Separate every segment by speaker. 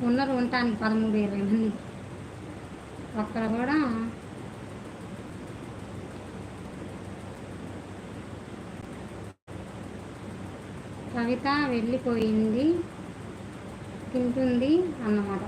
Speaker 1: ఉన్నారు ఉండటానికి పదమూడు ఇరవై మంది. ఒక్కరు కూడా కవిత వెళ్ళిపోయింది తింటుంది అన్నమాట.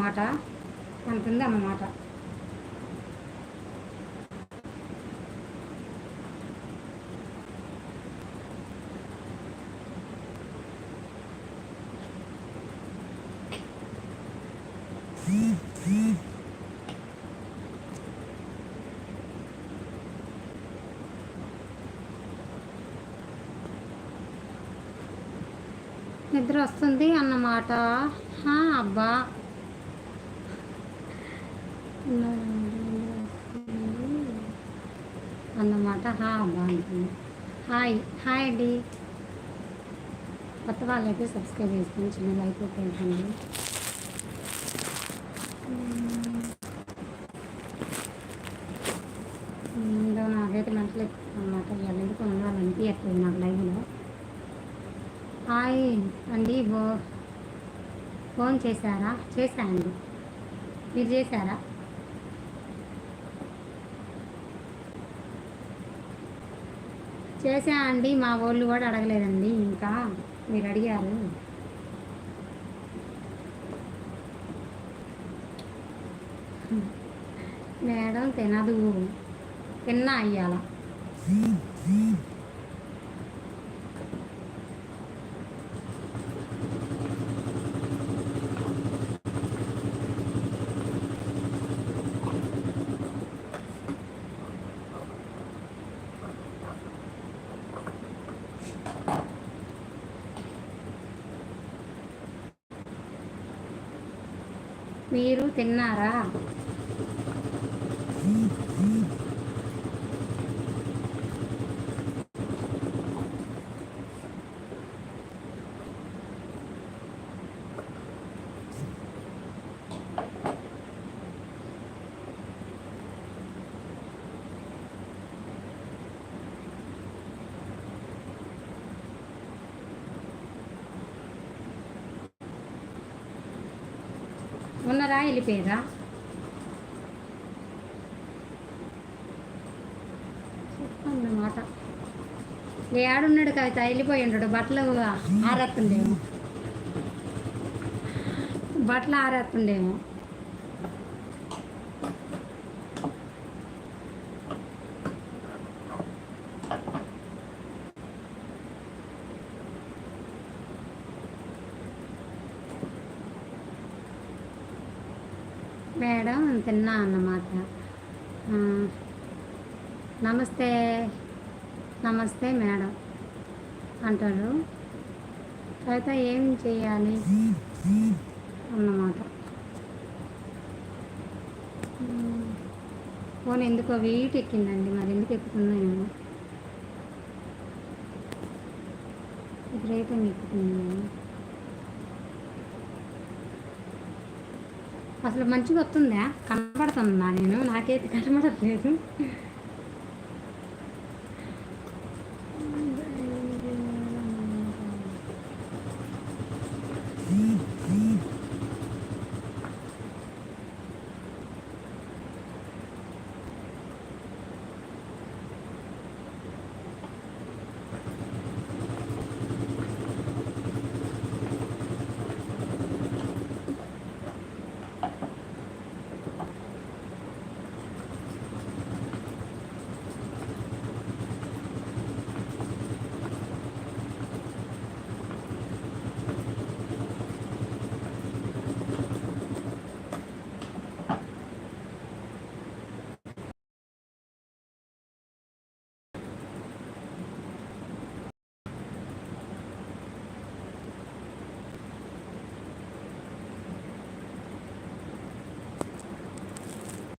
Speaker 1: మాట అన్నమాట. అంటుంది అన్నమాట. నిద్ర వస్తుంది అన్నమాట. అబ్బా. అన్నమాట. హా అబ్బా హాయ్ హాయ్ అండి. కొత్త వాళ్ళైతే సబ్స్క్రైబ్ చేసుకుని చిన్న లైక్ పెట్టండి ఇందులో నాకైతే మంటలు ఎక్కువ అన్నమాట. ఇవాళ ఎందుకు ఉండాలనిపించట్లేదు నాకు లైవ్లో. హాయ్ అండి ఫోన్ చేశారా? చేశాను మీరు చేశారా? చేసా అండి మా వాళ్ళు కూడా అడగలేదండి ఇంకా మీరు అడిగారు. మేడం తినదు తిన్నా అయ్యాల మీరు తిన్నారా? ఉన్నారా? వెళ్ళిపోయారా అన్నమాట ఏడున్నాడు కవిత వెళ్ళిపోయి ఉంటాడు. బట్టలు ఆరేస్తుండేమో. బట్టలు ఆరేస్తుండేమో. మేడం తిన్నా అన్నమాట. నమస్తే నమస్తే మేడం అంటాడు అయితే ఏం చేయాలి? అన్నమాట. ఫోన్ ఎందుకో వెయిట్ ఎక్కిందండి మరి ఎందుకు ఎక్కుతుందో ఏమో. విపరీతం ఎక్కుతుంది? అసలు మంచిగా వస్తుందా? కనపడుతుందా నేను నాకైతే కనపడట్లేదు